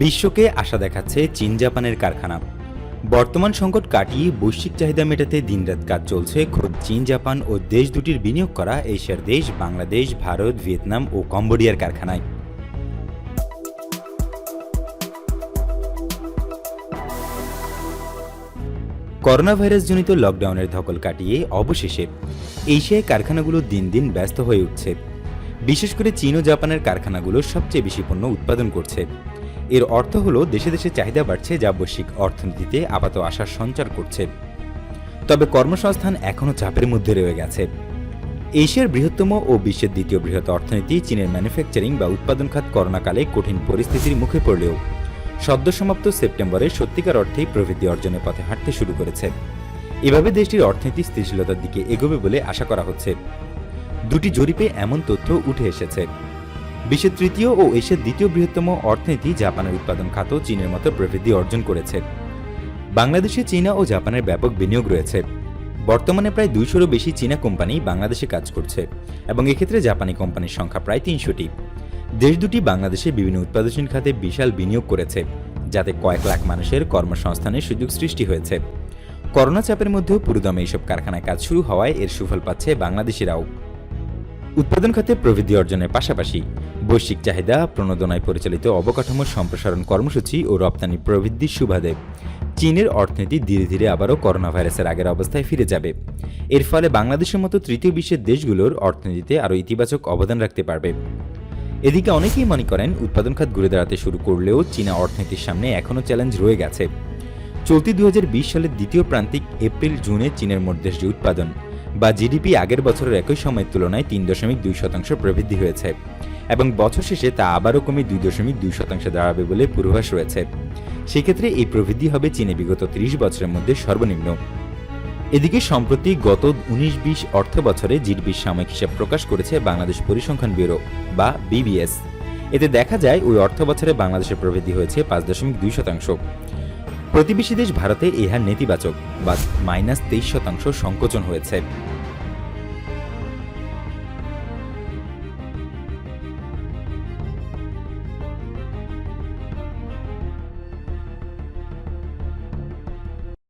বিশ্বকে আশা দেখাচ্ছে চীন জাপানের কারখানা। বর্তমান সংকট কাটিয়ে বৈশ্বিক চাহিদা মেটাতে দিনরাত কাজ চলছে খোদ চীন, জাপান ও দেশ দুটির বিনিয়োগ করা এশিয়ার দেশ, বাংলাদেশ, ভারত, ভিয়েতনাম ও কম্বোডিয়ার কারখানায়। করোনা ভাইরাসজনিত লকডাউনের ধকল কাটিয়ে অবশেষে এশিয়ায় কারখানাগুলো দিন দিন ব্যস্ত হয়ে উঠছে। বিশেষ করে চীন ও জাপানের কারখানাগুলো সবচেয়ে বেশি পণ্য উৎপাদন করছে। এর অর্থ হলো দেশে দেশে চাহিদা বাড়ছে যা বৈশ্বিক অর্থনীতিতে আপাত আশার সঞ্চার করছে। তবে কর্মসংস্থান এখনও চাপের মধ্যে রয়ে গেছে। এশিয়ার বৃহত্তম ও বিশ্বের দ্বিতীয় বৃহৎ অর্থনীতি চীনের ম্যানুফ্যাকচারিং বা উৎপাদন খাত করোনাকালে কঠিন পরিস্থিতির মুখে পড়লেও সদ্য সমাপ্ত সেপ্টেম্বরে সত্যিকার অর্থেই প্রবৃদ্ধি অর্জনের পথে হাঁটতে শুরু করেছে। এভাবে দেশটির অর্থনীতি স্থিতিশীলতার দিকে এগোবে বলে আশা করা হচ্ছে। দুটি জরিপে এমন তথ্য উঠে এসেছে। বিশ্বের তৃতীয় ও এশিয়ার দ্বিতীয় বৃহত্তম অর্থনীতি জাপানের উৎপাদন খাতও চীনের মতো প্রবৃদ্ধি অর্জন করেছে। বাংলাদেশে চীনা ও জাপানের ব্যাপক বিনিয়োগ রয়েছে। বর্তমানে প্রায় দুইশোরও বেশি চীনা কোম্পানি বাংলাদেশে কাজ করছে এবং এক্ষেত্রে জাপানি কোম্পানির সংখ্যা প্রায় তিনশোটি। দেশ দুটি বাংলাদেশে বিভিন্ন উৎপাদনশীল খাতে বিশাল বিনিয়োগ করেছে, যাতে কয়েক লাখ মানুষের কর্মসংস্থানের সুযোগ সৃষ্টি হয়েছে। করোনা চাপের মধ্যেও পুরোদমে এইসব কারখানায় কাজ শুরু হওয়ায় এর সুফল পাচ্ছে বাংলাদেশিরাও। উৎপাদন খাতে প্রবৃদ্ধি অর্জনের পাশাপাশি বৈশ্বিক চাহিদা, প্রণোদনায় পরিচালিত অবকাঠামোর সম্প্রসারণ কর্মসূচি ও রপ্তানি প্রবৃদ্ধির সুবাদে। চীনের অর্থনীতি ধীরে ধীরে আবারও করোনা ভাইরাসের আগের অবস্থায় ফিরে যাবে। এর ফলে বাংলাদেশের মতো তৃতীয় বিশ্বের দেশগুলোর অর্থনীতিতে আরও ইতিবাচক অবদান রাখতে পারবে। এদিকে অনেকেই মনে করেন, উৎপাদন খাত ঘুরে দাঁড়াতে শুরু করলেও চীনা অর্থনীতির সামনে এখনও চ্যালেঞ্জ রয়ে গেছে। চলতি দু হাজার বিশ সালের দ্বিতীয় প্রান্তিক এপ্রিল জুনে চীনের মোট দেশীয় উৎপাদন বা জিডিপি আগের বছরের একই সময়ের তুলনায় তিন দশমিক দুই শতাংশ প্রবৃদ্ধি হয়েছে এবং বছর শেষে তা আবারও কমে দুই দশমিক দুই শতাংশে দাঁড়াবে বলে পূর্বাভাস রয়েছে। সেক্ষেত্রে এই প্রবৃদ্ধি হবে চীনে বিগত ত্রিশ বছরের মধ্যে সর্বনিম্ন। এদিকে সম্প্রতি গত উনিশ বিশ অর্থ বছরে জিডিপির সাময়িক হিসাব প্রকাশ করেছে বাংলাদেশ পরিসংখ্যান ব্যুরো বা বিবিএস এতে দেখা যায় ওই অর্থ বছরে বাংলাদেশের প্রবৃদ্ধি হয়েছে পাঁচ দশমিক দুই শতাংশ। প্রতিবেশী দেশ ভারতে ইহার নেতিবাচক বা মাইনাস তেইশ শতাংশ সংকোচন হয়েছে।